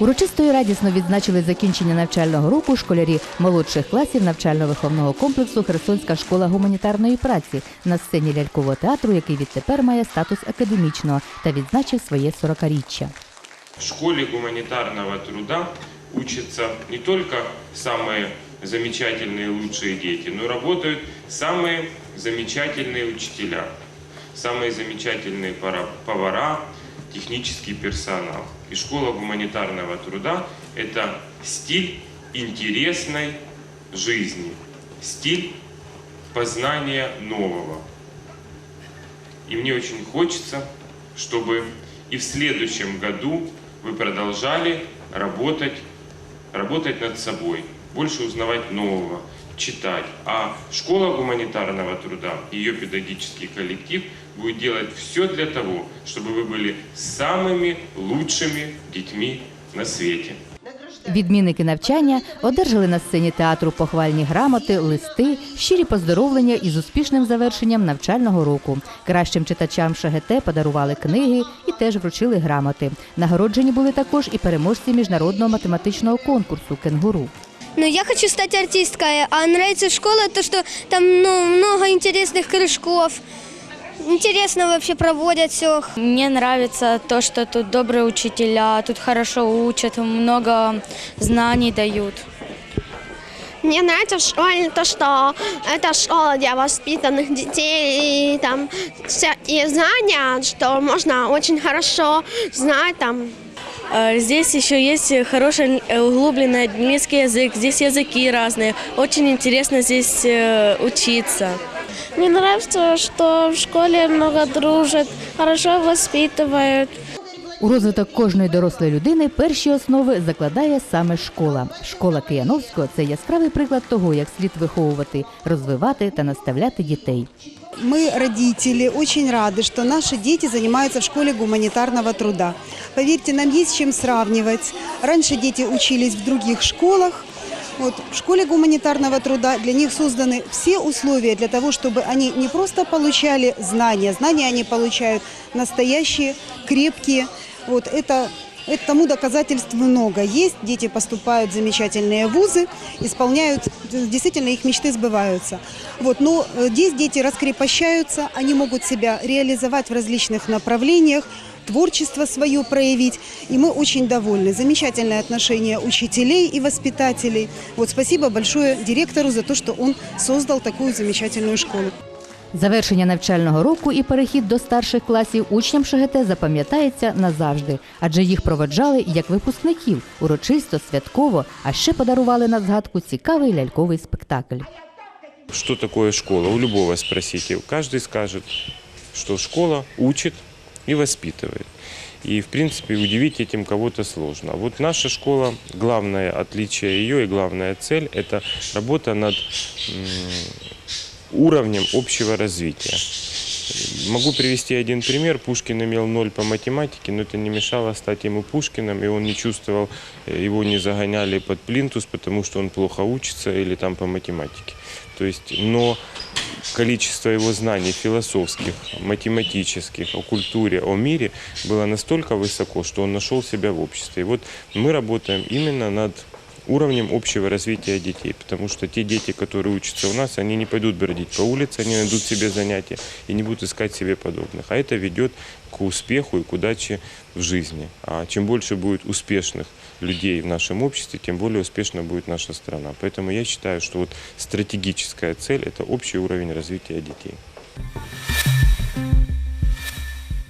Урочисто і радісно відзначили закінчення навчального року школярі молодших класів навчально-виховного комплексу Херсонська школа гуманітарної праці на сцені лялькового театру, який відтепер має статус академічного та відзначив своє 40-річчя. В школе гуманитарного труда учатся не только самые замечательные и лучшие дети, но и работают самые замечательные учителя, самые замечательные пара- повара, технический персонал. И школа гуманитарного труда – это стиль интересной жизни, стиль познания нового. И мне очень хочется, чтобы и в следующем году вы продолжали работать, работать над собой, больше узнавать нового, читать. А школа гуманитарного труда, ее педагогический коллектив будет делать все для того, чтобы вы были самыми лучшими детьми на свете. Відмінники навчання одержали на сцені театру похвальні грамоти, листи, щирі поздоровлення із успішним завершенням навчального року. Кращим читачам ШГТ подарували книги і теж вручили грамоти. Нагороджені були також і переможці міжнародного математичного конкурсу Кенгуру. Ну, я хочу стать артисткой, а нравится школа, то, что там ну, много интересных кружков. Интересно вообще проводят все. Мне нравится то, что тут добрые учителя, тут хорошо учат, много знаний дают. Мне нравится в школе то, что это школа для воспитанных детей, и там всякие знания, что можно очень хорошо знать там. А Здесь еще есть хороший э, углубленный немецкий язык, здесь языки разные. Очень интересно здесь э, учиться. Мне нравится, что в школе много дружат, хорошо воспитывают. У розвиток кожної дорослої людини перші основи закладає саме школа. Школа Кияновського це яскравий приклад того, як слід виховувати, розвивати та наставляти дітей. Мы, родители, очень рады, что наши дети занимаются в школе гуманитарного труда. Поверьте, нам есть с чем сравнивать. Раньше дети учились в других школах. Вот, в школе гуманитарного труда для них созданы все условия для того, чтобы они не просто получали знания, знания они получают настоящие, крепкие. Вот, это, это тому доказательств много есть. Дети поступают в замечательные вузы, исполняют, действительно их мечты сбываются. Вот, но э, здесь дети раскрепощаются, они могут себя реализовать в различных направлениях, творчество свое проявить. И мы очень довольны. Замечательное отношение учителей и воспитателей. Вот спасибо большое директору за то, что он создал такую замечательную школу. Завершення навчального року і перехід до старших класів учням ШГТ запам'ятається назавжди, адже їх проводжали як випускників урочисто, святково, а ще подарували на згадку цікавий ляльковий спектакль. Что такое школа? У любого спросите. Каждый скажет, что школа учит и воспитывает. И, в принципе, удивить этим кого-то сложно. А Вот наша школа, главное отличие ее и главная цель – это работа над м, уровнем общего развития. Могу привести один пример. Пушкин имел ноль по математике, но это не мешало стать ему Пушкиным, и он не чувствовал, э, его не загоняли под плинтус, потому что он плохо учится или там по математике. То есть, но количество его знаний философских, математических, о культуре, о мире было настолько высоко, что он нашел себя в обществе. И вот мы работаем именно над уровнем общего развития детей, потому что те дети, которые учатся у нас, они не пойдут бродить по улице, они найдут себе занятия и не будут искать себе подобных. А это ведет к успеху и к удаче в жизни. А чем больше будет успешных людей в нашем обществе, тем более успешна будет наша страна. Поэтому я считаю, что вот стратегическая цель – это общий уровень развития детей.